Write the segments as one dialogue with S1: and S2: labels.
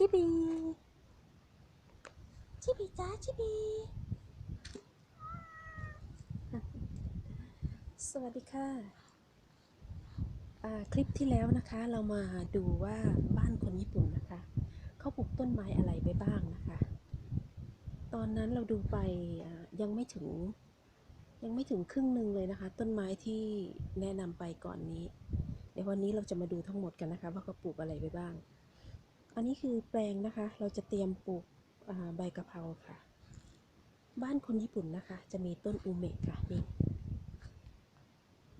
S1: ชิบีชิบีจ้าชิบีสวัสดีค่ะ คลิปที่แล้วนะคะเรามาดูว่าบ้านคนญี่ปุ่นนะคะเขาปลูกต้นไม้อะไรไปบ้างนะคะ ตอนนั้นเราดูไปยังไม่ถึงยังไม่ถึงครึ่งหนึ่งเลยนะคะ ต้นไม้ที่แนะนำไปก่อนนี้ เดี๋ยววันนี้เราจะมาดูทั้งหมดกันนะคะ ว่าเขาปลูกอะไรไปบ้าง อันนี้คือแปลงนะคะ เราจะเตรียมปลูกใบกะเพราค่ะ บ้านคนญี่ปุ่นนะคะ จะมีต้นอูเมะค่ะนี่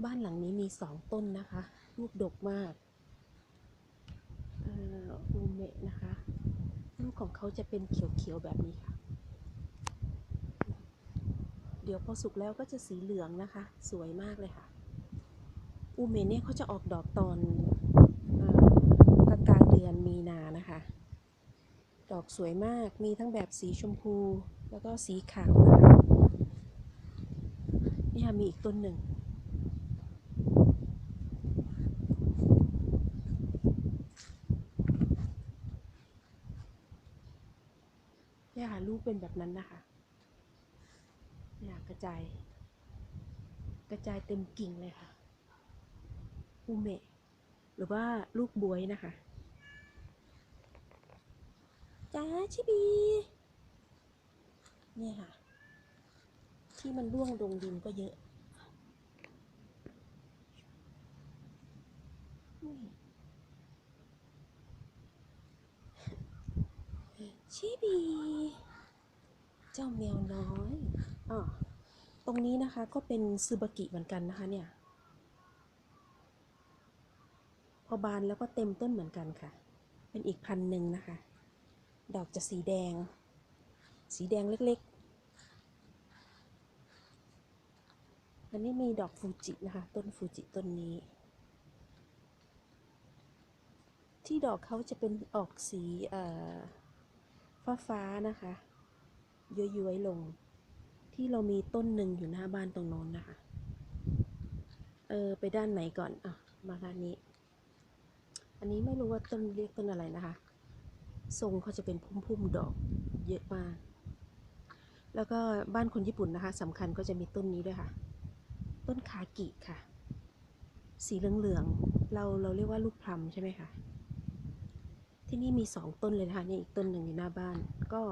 S1: บ้านหลังนี้มีสองต้นนะคะ ลูกดกมากอูเมะนะคะ ลูกของเขาจะเป็นเขียวๆแบบนี้ค่ะ เดี๋ยวพอสุกแล้วก็จะสีเหลืองนะคะ สวยมากเลยค่ะ อูเมะเนี่ยเขาจะออกดอกตอนเอ่อกลางกลางๆเดือนมีนานะคะ ดอก สวยมาก มีทั้งแบบสีชมพู แล้วก็สีขาวนะคะนี่ค่ะมีอีกต้นหนึ่ง เนี่ยค่ะลูกเป็นแบบนั้นนะคะเนี่ยกระจาย กระจายเต็มกิ่งเลยค่ะอูเมะ หรือว่าลูกบวยนะคะ จ้าชิบี เนี่ยค่ะ ที่มันร่วงลงดินก็เยอะชิบี เจ้าแมวน้อยอ๋อตรงนี้นะคะก็เป็นซูบากิเหมือนกันนะคะเนี่ย พอบานแล้วก็เต็มต้นเหมือนกันค่ะ เป็นอีกพันหนึ่งนะคะ ดอกจะสีแดง สีแดงเล็กๆ อันนี้มีดอกฟูจินะคะ ต้นฟูจิต้นนี้ ที่ดอกเขาจะเป็นออกสีฟ้าฟ้าๆนะคะ ย้อยๆลง ที่เรามีต้นหนึ่งอยู่หน้าบ้านตรงโน้นนะคะ เออ ไปด้านไหนก่อน อะ มาด้านนี้ อันนี้ไม่รู้ว่าต้นเรียกต้นอะไรนะคะ ทรงเขาจะเป็นพุ่มๆดอกเยอะมาก แล้วก็บ้านคนญี่ปุ่นนะคะสำคัญก็จะมีต้นนี้ด้วยค่ะ ต้นคากิค่ะ สีเหลืองๆเราเราเรียกว่าลูกพลัมใช่ไหมคะที่นี่มีสองต้นเลยนะคะนี่อีกต้นหนึ่งอยู่หน้าบ้าน ก็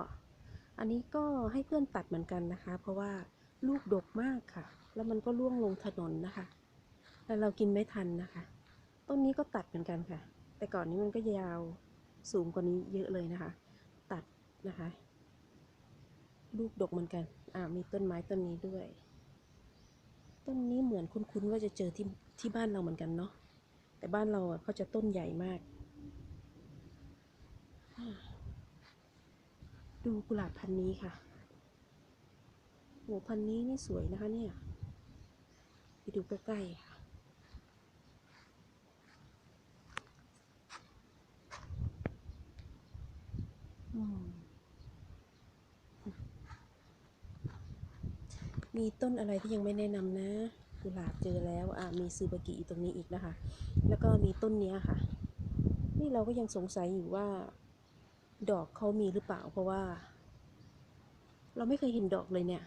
S1: อันนี้ก็ให้เพื่อนตัดเหมือนกันนะคะ เพราะว่าลูกดกมากค่ะ แล้วมันก็ร่วงลงถนนนะคะ แล้วเรากินไม่ทันนะคะ ต้นนี้ก็ตัดเหมือนกันค่ะ แต่ก่อนนี้มันก็ยาว สูงกว่านี้เยอะเลยนะคะ ตัดนะคะ ลูกดกเหมือนกัน อ่า มีต้นไม้ต้นนี้ด้วย ต้นนี้เหมือนคุ้นๆว่าจะเจอที่ที่บ้านเราเหมือนกันเนาะ แต่บ้านเราอะเขาจะต้นใหญ่มาก ดูกุหลาบพันนี้ค่ะโหพันนี้นี่สวยนะคะเนี่ย ไปดูใกล้ๆค่ะ อื มีต้นอะไรที่ยังไม่แนะนำนะ กุหลาบเจอแล้ว อะ มีซูบากิตรงนี้อีกนะคะ แล้วก็มีต้นเนี้ยค่ะ นี่เราก็ยังสงสัยอยู่ว่า ดอกเขามีหรือเปล่า เพราะว่า เราไม่เคยเห็นดอกเลยเนี่ย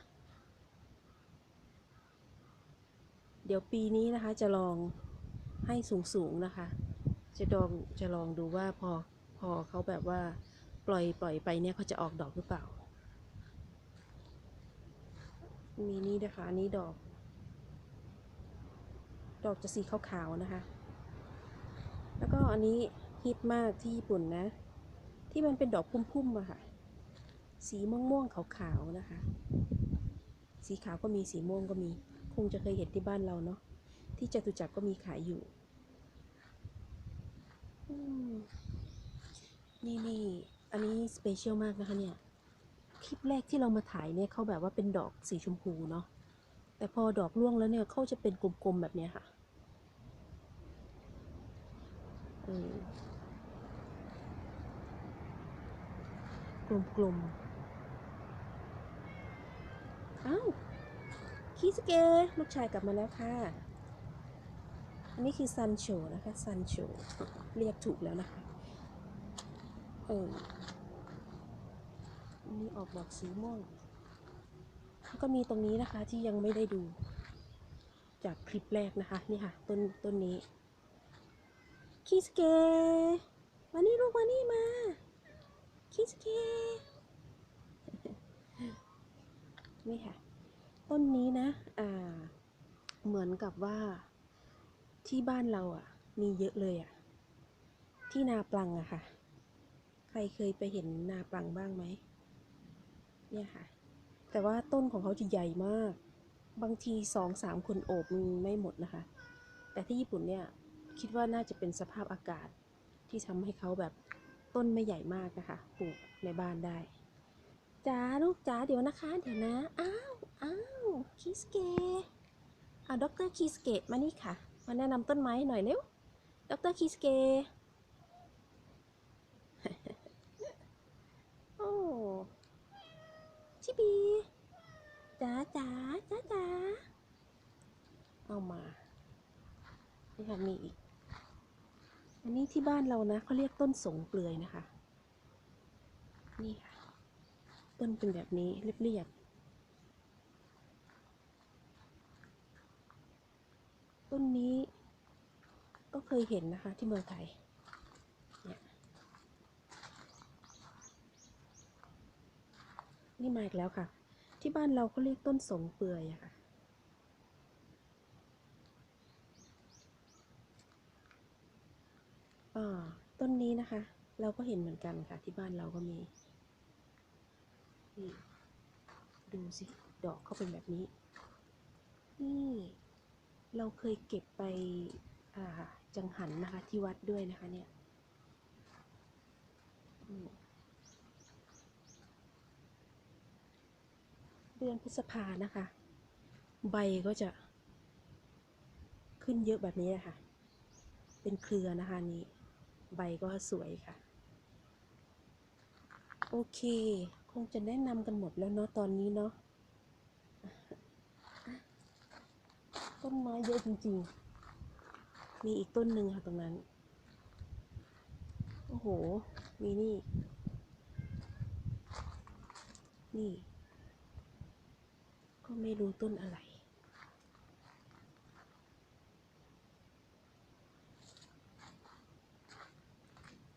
S1: เดี๋ยวปีนี้นะคะ จะลองให้สูงๆนะคะ จะลองจะลองดูว่าพอพอเขาแบบว่า ปล่อยปล่อยไปเนี่ยเขาจะออกดอกหรือเปล่า มีนี่นะคะนนี้ดอก ดอกจะสีขาวๆนะคะ แล้วก็อันนี้ฮิตมากที่ญี่ปุ่นนะ ที่มันเป็นดอกพุ่มๆอะค่ะ สีม่วงๆขาวๆนะคะ สีขาวก็มีสีม่วงก็มี คงจะเคยเห็นที่บ้านเราเนาะ ที่จตุจักรก็มีขายอยู่นี่นี่ อันนี้สเปเชียลมากนะคะเนี่ย คลิปแรกที่เรามาถ่ายเนี่ยเขาแบบว่าเป็นดอกสีชมพูเนาะ แต่พอดอกร่วงแล้วเนี่ยเขาจะเป็นกลมๆแบบเนี้ยค่ะกลมๆอ้าวคิสเกลูกชายกลับมาแล้วค่ะ อันนี้คือซันโชนะคะซันโชเรียกถูกแล้วนะคะ เออนนี้ออกดอกสีม่วงแล้วก็มีตรงนี้นะคะที่ยังไม่ได้ดู จากคลิปแรกนะคะ นี่ค่ะ ต้นต้นนี้คิสเกมานี่ลูกมานี่มาคิสเกนี่ค่ะ ต้นนี้นะ อ่า เหมือนกับว่าที่บ้านเราอะ มีเยอะเลยอะ ที่นาปลังอะค่ะ ใครเคยไปเห็นนาปังบ้างไหม เนี่ยค่ะ แต่ว่าต้นของเขาจะใหญ่มาก บางทีสองสามคนโอบมันไม่หมดนะคะ แต่ที่ญี่ปุ่นเนี่ยคิดว่าน่าจะเป็นสภาพอากาศที่ทำให้เขาแบบต้นไม่ใหญ่มากนะคะ ปลูกในบ้านได้จ้าลูกจ้าเดี๋ยวนะคะ เดี๋ยวนะ อ้าว อ้าวคิสเกะอ่าดรคิสเกะมานี่ค่ะ มาแนะนำต้นไม้หน่อยเร็วดรคิสเกะ โอ้ ชิบีจ้าจ้าจ้าจ้าเอามานี่ค่ะมีอีก อันนี้ที่บ้านเรานะเขาเรียกต้นสงเปลือยนะคะ นี่ค่ะ ต้นเป็นแบบนี้เรียบๆต้นนี้ก็เคยเห็นนะคะที่เมืองไทย เนี่ย นี่มาอีกแล้วค่ะ ที่บ้านเราเขาเรียกต้นสงเปลือยอะค่ะอ่าต้นนี้นะคะ เราก็เห็นเหมือนกันค่ะ ที่บ้านเราก็มี นี่ดูสิ ดอกเขาเป็นแบบนี้ นี่ เราเคยเก็บไปจังหันนะคะ ที่วัดด้วยนะคะเนี่ย อืม เดือนพฤษภานะคะ ใบก็จะ ขึ้นเยอะแบบนี้นะคะเป็นเครือนะคะนี่ใบก็สวยค่ะ โอเค คงจะแนะนำกันหมดแล้วเนาะตอนนี้เนาะต้นไม้เยอะจริงๆ มีอีกต้นหนึ่งค่ะตรงนั้น โอ้โห มีนี่ นี่ ก็ไม่รู้ต้นอะไร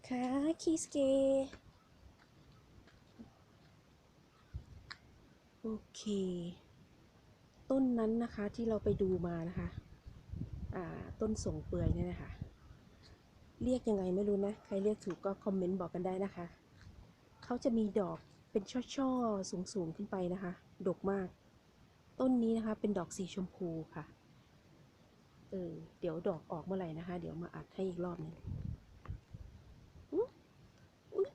S1: ค่ะคีสเกโอเค ต้นนั้นนะคะที่เราไปดูมานะคะต้นส่งเปื่อยเนี่ยนะคะ เรียกยังไงไม่รู้นะ ใครเรียกถูกก็คอมเมนต์บอกกันได้นะคะ เขาจะมีดอกเป็นช่อๆ สูงๆ ขึ้นไปนะคะ ดกมาก ต้นนี้นะคะ เป็นดอกสีชมพูค่ะ เออ เดี๋ยวดอกออกเมื่อไหร่นะคะ เดี๋ยวมาอัดให้อีกรอบหนึงอุ๊ยอุ๊ย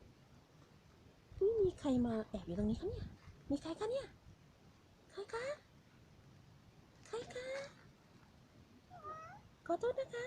S1: อุ๊ยมีใครมาแอบอยู่ตรงนี้คะเนี่ย มีใครคะเนี่ย ใครคะ ใครคะ ขอโทษนะคะ